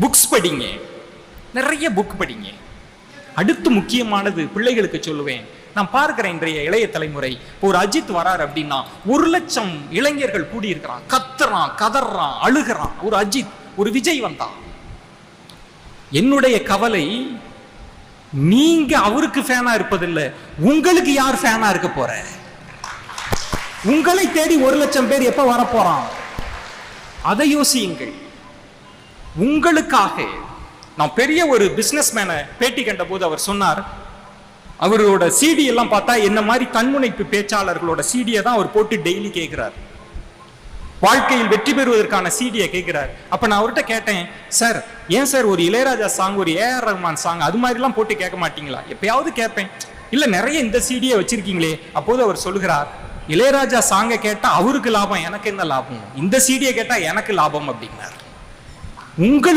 Books படிங்க. நிறைய book படிங்க. அடுத்து முக்கியமானது பிள்ளைகளுக்கு சொல்லுவேன். நான் பார்க்கிற இன்றைய இளைய தலைமுறை. இப்போ ஒரு அஜித் வரார் அப்படின்னா ஒரு லட்சம் இளைஞர்கள் கூடியிருக்கிறான். கத்துறான் கதறான் அழுகிறான். ஒரு அஜித் ஒரு விஜய் வந்தான் என்னுடைய கவலை நீங்க அவருக்கு ஃபேனா இருப்பதில்லை. உங்களுக்கு யார் ஃபேனா இருக்க போற? உங்களை தேடி ஒரு லட்சம் பேர் எப்ப வரப்போறான்? அதை யோசியுங்கள். உங்களுக்காக நான் பெரிய ஒரு பிஸ்னஸ் மேனை பேட்டி கண்ட போது அவர் சொன்னார் அவரோட சிடி எல்லாம் பார்த்தா என்ன மாதிரி தன்முனைப்பு பேச்சாளர்களோட சிடியை தான் அவர் போட்டு டெய்லி கேட்கிறார். வாழ்க்கையில் வெற்றி பெறுவதற்கான சிடியை கேட்கிறார். அப்போ நான் அவர்கிட்ட கேட்டேன் சார் ஏன் சார் ஒரு இளையராஜா சாங் ஒரு ஏஆர் ரஹ்மான் சாங் அது மாதிரிலாம் போட்டு கேட்க மாட்டீங்களா? எப்பயாவது கேட்பேன். இல்லை நிறைய இந்த சிடியை வச்சிருக்கீங்களே. அப்போது அவர் சொல்லுகிறார் இளையராஜா சாங்கை கேட்டால் அவருக்கு லாபம் எனக்கு என்ன லாபம்? இந்த சிடியை கேட்டால் எனக்கு லாபம் அப்படின்னார். உங்களுக்கு